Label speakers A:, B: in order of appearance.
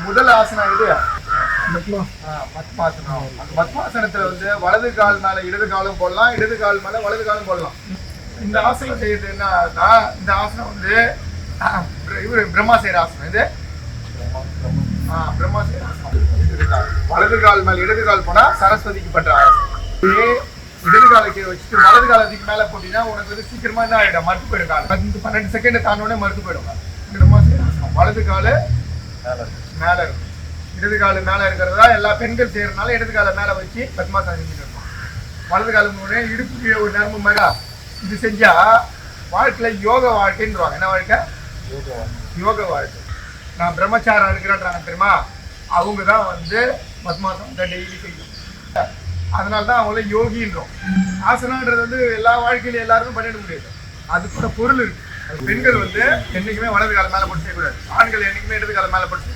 A: முதல் ஆசனம் இது. பத்மாசனம். அந்த பத்மாசனத்துல வந்து வலது கால் மேல இடது காலும் போடலாம் இடது கால் மேல வலது காலும் போடலாம். இந்த ஆசனம் செய்யறது என்னன்னா இந்த ஆசனம் வந்து இவர் பிரம்மா செய்யற ஆசனம் இது. பிரம்மா செய்யற ஆசனம். வலது கால் மேல இடது கால் போனா சரஸ்வதிக்கு பண்ற ஆசனம். இடது காலை கீழே வச்சுட்டு வலது காலத்துக்கு மேல போட்டீங்கன்னா உனக்கு வந்து சீக்கிரமா என்ன ஆயிடும்? மறுத்து போயிடும் கால். பன்னெண்டு செகண்ட் தாண்டோடனே மறுத்து போயிடும் பிரம்மா செய்யற ஆசனம். வலது காலு மேல இருக்கும். இடது காலு மேல இருக்கிறதா? எல்லா பெண்கள் செய்யறதுனால இடது காலை மேல வச்சு பத்மாசனம் செஞ்சுட்டு இருக்கோம் வலது காலம் முன்னே இடுப்பு ஒரு நரம்பு மேடா இது செஞ்சா வாழ்க்கையில யோக வாழ்க்கைன்றாங்க என்ன வாழ்க்கை? யோக வாழ்க்கை. நான் பிரம்மச்சாரம் இருக்கிறேன்றாங்க தெரியுமா? அவங்க தான் வந்து பத்மாசனம் டெய்லி செய்யும். அதனால தான் அவங்கள யோகின்றோம். ஆசனன்றது வந்து எல்லா வாழ்க்கையிலும் எல்லாருமே பண்ணிட முடியாது. அது கூட பொருள் இருக்கு. அது பெண்கள் வந்து என்னைக்குமே வலது காலம் மேல போட்டு செய்யக்கூடாது. ஆண்கள் என்னைக்குமே இடது காலம் மேல போட்டு.